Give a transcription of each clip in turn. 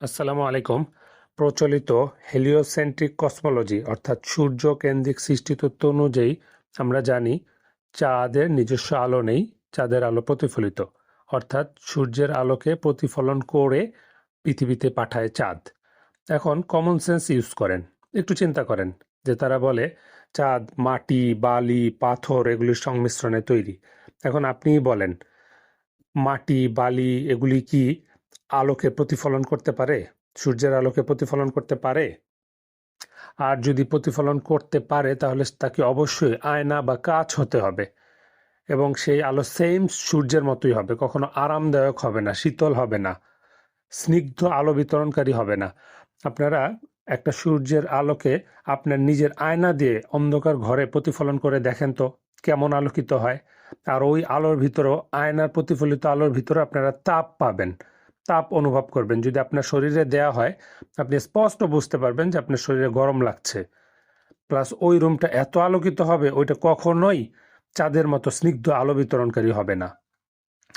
আসসালামু আলাইকুম। প্রচলিত হেলিওসেন্ট্রিক কসমোলজি অর্থাৎ সূর্য কেন্দ্রিক সৃষ্টিতত্ত্ব অনুযায়ী আমরা জানি চাঁদের নিজস্ব আলো নেই, চাঁদের আলো প্রতিফলিত। অর্থাৎ সূর্যের আলোকে প্রতিফলন করে পৃথিবীতে পাঠায় চাঁদ। এখন কমন সেন্স ইউজ করেন। একটু চিন্তা করেন যে তারা বলে চাঁদ, মাটি, বালি, পাথর এগুলির সংমিশ্রণে তৈরি। এখন আপনিই বলেন, মাটি, বালি এগুলি কি? আলোকে প্রতিফলন করতে পারে? সূর্যের আলোকে প্রতিফলন করতে পারে? আর যদি প্রতিফলন করতে পারে, তাহলে তাকে অবশ্যই আয়না বা কাচ হতে হবে। এবং সেই আলো সেম সূর্যের মতোই হবে। কখনো আরামদায়ক হবে না, শীতল হবে না, স্নিগ্ধ আলো বিতরণকারী হবে না। আপনারা একটা সূর্যের আলোকে আপনার নিজের আয়না দিয়ে অন্ধকার ঘরে প্রতিফলন করে দেখেন তো, কেমন আলোকিত হয়? আর ওই আলোর ভিতরেও আয়নার প্রতিফলিত আলোর ভিতরে আপনারা তাপ পাবেন। তাপ অনুভব করবেন। যদি আপনার শরীরে দেয়া হয়, আপনি স্পষ্ট বুঝতে পারবেন যে আপনার শরীরে গরম লাগছে। প্লাস ওই রুমটা এত আলোকিত হবে, ওইটা কখনোই চাঁদের মতো স্নিগ্ধ আলো বিতরণকারী হবে না।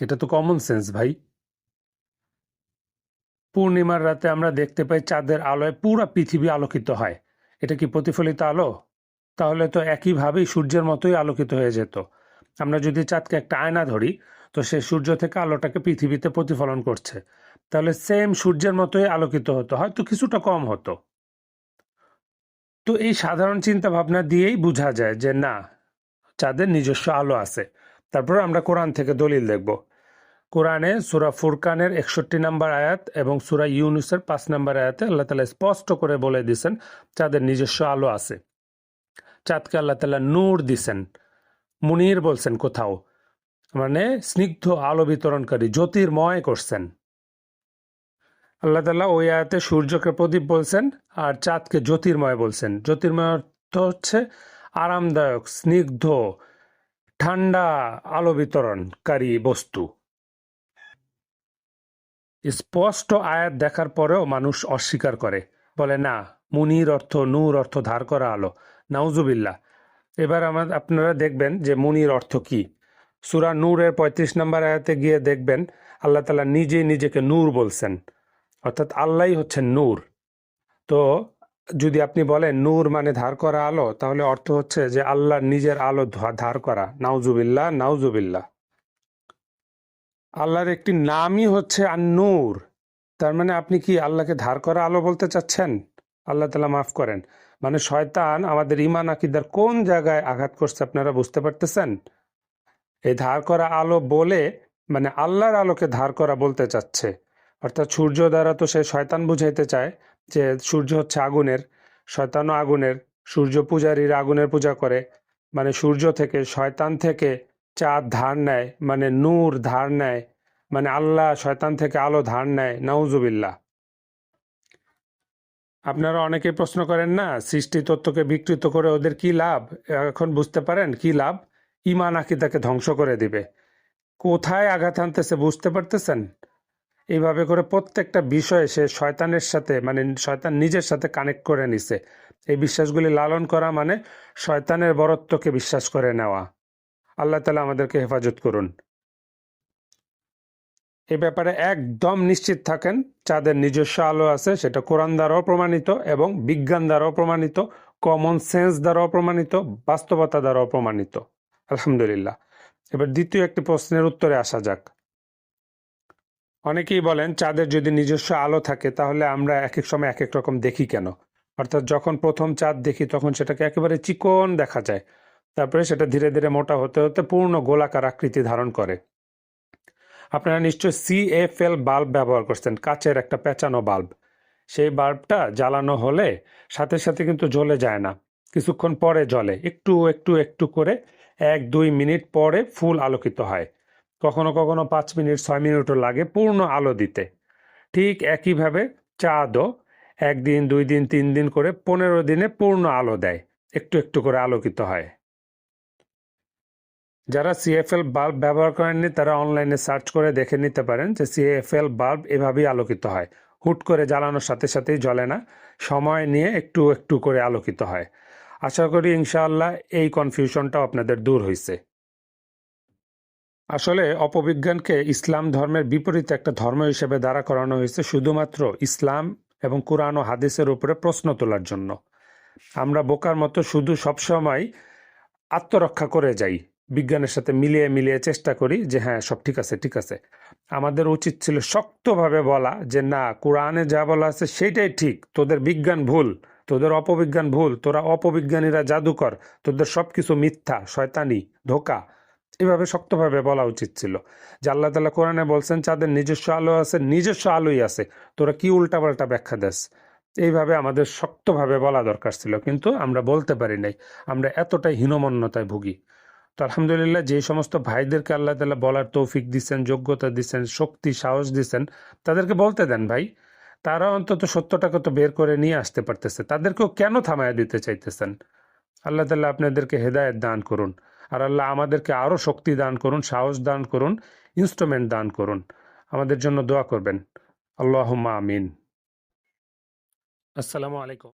এটা তো কমন সেন্স ভাই। পূর্ণিমার রাতে আমরা দেখতে পাই চাঁদের আলোয় পুরো পৃথিবী আলোকিত হয়। এটা কি প্রতিফলিত আলো? তাহলে তো একইভাবেই সূর্যের মতোই আলোকিত হয়ে যেত। আমরা যদি চাঁদকে একটা আয়না ধরি, তো সে সূর্য থেকে আলোটাকে পৃথিবীতে প্রতিফলন করছে। তাহলে সেম সূর্যের মতোই আলোকিত হতো, হয়তো কিছুটা কম হতো। তো এই সাধারণ চিন্তা ভাবনা দিয়েই বোঝা যায় যে না চাঁদের নিজস্ব আলো আছে। তারপর আমরা কোরআন থেকে দলিল দেখব। কোরআনে সুরা ফুরকানের একষট্টি নাম্বার আয়াত এবং সুরা ইউনুসের পাঁচ নাম্বার আয়াতে আল্লাহ তালা স্পষ্ট করে বলে দিছেন চাঁদের নিজস্ব আলো আছে। চাঁদকে আল্লাহ তালা নূর দিছেন। মুনির বলছেন কোথাও মানে স্নিগ্ধ আলো বিতরণকারী, জ্যোতির্ময় করছেন। আল্লাহ তালা ওই আয়াতে সূর্যকে প্রদীপ বলছেন আর চাঁদকে জ্যোতির্ময় বলছেন। জ্যোতির্ময় অর্থ হচ্ছে আরামদায়ক, স্নিগ্ধ, ঠান্ডা, আলো বিতরণকারী বস্তু। স্পষ্ট আয়াত দেখার পরেও মানুষ অস্বীকার করে। বলে, না, মুনির অর্থ নূর অর্থ ধার করা আলো। নাউজুবিল্লা এবার আমার আপনারা দেখবেন যে মুনির অর্থ কি। সুরা নূরের পঁয়ত্রিশ নম্বর আয়াতে গিয়ে দেখবেন আল্লাহ তালা নিজেই নিজেকে নূর বলছেন। অর্থাৎ আল্লাহই হচ্ছেন নূর। তো যদি আপনি বলেন নূর মানে ধার করা আলো, তাহলে অর্থ হচ্ছে যে আল্লাহর নিজের আলো ধার করা। নাউজুবিল্লা নাউজুবিল্লা আল্লাহর একটি নামই হচ্ছে আর নূর তার মানে আপনি কি আল্লাহকে ধার করা আলো বলতে চাচ্ছেন? আল্লাহ তালা মাফ করেন। মানে শয়তান আমাদের ইমান আকিদার কোন জায়গায় আঘাত করছে আপনারা বুঝতে পারতেছেন? এই ধার করা আলো বলে মানে আল্লাহর আলোকে ধার করা বলতে চাচ্ছে। অর্থাৎ সূর্য দ্বারা তো সে শয়তান বুঝাইতে চায় যে সূর্য হচ্ছে আগুনের, শয়তানও আগুনের, সূর্য পূজারীরা আগুনের পূজা করে। মানে সূর্য থেকে, শয়তান থেকে চাঁদ ধার নেয় মানে নূর ধার নেয় মানে আল্লাহ শয়তান থেকে আলো ধার নেয় নাউজুবিল্লা আপনারা অনেকে প্রশ্ন করেন, না, সৃষ্টি তত্ত্বকে বিকৃত করে ওদের কি লাভ? এখন বুঝতে পারেন, কি লাভ? ইমান আকিদাকে ধ্বংস করে দিবে। কোথায় আঘাত আনতেছে বুঝতে পারতেছেন? এইভাবে করে প্রত্যেকটা বিষয়ে সে শয়তানের সাথে মানে শয়তান নিজের সাথে কানেক্ট করে নিছে। এই বিশ্বাসগুলি লালন করা মানে শয়তানের বরত্বকে বিশ্বাস করে নেওয়া। আল্লাহ তালা আমাদেরকে হেফাজত করুন। এ ব্যাপারে একদম নিশ্চিত থাকেন চাঁদের নিজস্ব আলো আছে সেটা কোরআন দ্বারাও প্রমাণিত এবং বিজ্ঞান দ্বারাও প্রমাণিত কমন সেন্স দ্বারাও প্রমাণিত, বাস্তবতা দ্বারাও প্রমাণিত। আলহামদুলিল্লাহ। এবার দ্বিতীয় একটি প্রশ্নের উত্তরে আসা যাক। অনেকেই বলেন চাঁদের যদি নিজস্ব আলো থাকে, তাহলে আমরা এক এক সময় এক এক রকম দেখি কেন? অর্থাৎ যখন প্রথম চাঁদ দেখি, তখন সেটাকে একেবারে চিকন দেখা যায়। তারপরে সেটা ধীরে ধীরে মোটা হতে হতে পূর্ণ গোলাকার আকৃতি ধারণ করে। আপনারা নিশ্চয় সিএফএল বাল্ব ব্যবহার করছেন, কাচের একটা পেঁচানো বাল্ব। সেই বাল্বটা জ্বালানো হলে সাথে সাথে কিন্তু জ্বলে যায় না। কিছুক্ষণ পরে জ্বলে, একটু একটু একটু করে এক দুই মিনিট পরে ফুল আলোকিত হয়। কখনো কখনো পাঁচ মিনিট, ছয় মিনিটও লাগে পূর্ণ আলো দিতে। ঠিক একইভাবে চাঁদও একদিন, দুই দিন, তিন দিন করে পনেরো দিনে পূর্ণ আলো দেয়, একটু একটু করে আলোকিত হয়। যারা সিএফএল বাল্ব ব্যবহার করেননি, তারা অনলাইনে সার্চ করে দেখে নিতে পারেন যে সিএফএল বাল্ব এভাবেই আলোকিত হয়। হুট করে জ্বালানোর সাথে সাথেই জ্বলে না, সময় নিয়ে একটু একটু করে আলোকিত হয়। আশা করি ইনশাআল্লাহ এই কনফিউশনটাও আপনাদের দূর হয়েছে আসলে অপবিজ্ঞানকে ইসলাম ধর্মের বিপরীতে একটা ধর্ম হিসেবে দাঁড়া করানো হয়েছে শুধুমাত্র ইসলাম এবং কোরআন ও হাদিসের উপরে প্রশ্ন তোলার জন্য। আমরা বোকার মতো শুধু সবসময় আত্মরক্ষা করে যাই, বিজ্ঞানের সাথে মিলিয়ে মিলিয়ে চেষ্টা করি যে হ্যাঁ সব ঠিক আছে ঠিক আছে। আমাদের উচিত ছিল শক্তভাবে বলা যে না, কোরআনে যা বলা আছে সেটাই ঠিক, তোদের বিজ্ঞান ভুল, তোদের অপবিজ্ঞান ভুল, তোরা অপবিজ্ঞানীরা জাদুকর, তোদের সব কিছু মিথ্যা, শয়তানি, ধোকা। এভাবে শক্তভাবে বলা উচিত ছিল যে আল্লাহ তালা কোরআনে বলছেন চাঁদের নিজস্ব আলো আছে, নিজস্ব আলোই আছে। তোরা কি উল্টাপাল্টা ব্যাখ্যা দেস? এইভাবে আমাদের শক্তভাবে বলা দরকার ছিল, কিন্তু আমরা বলতে পারি নাই। আমরা এতটাই হীনমন্যতায় ভুগি। তো আলহামদুলিল্লাহ, যে সমস্ত ভাইদেরকে আল্লাহ তালা বলার তৌফিক দিচ্ছেন যোগ্যতা দিচ্ছেন শক্তি, সাহস দিচ্ছেন তাদেরকে বলতে দেন, ভাই, তারা অন্তত সত্যটাকে তো বের করে নিয়ে আসতে পারতেছে। তাদেরকেও কেন থামায়া দিতে চাইতেছেন? আল্লাহ তালা আপনাদেরকে হেদায়েত দান করুন। আর আল্লাহ আমাদেরকে আরও শক্তি দান করুন, সাহস দান করুন ইনস্ট্রুমেন্ট দান করুন। আমাদের জন্য দোয়া করবেন। আল্লাহ আমিন। আসসালামু আলাইকুম।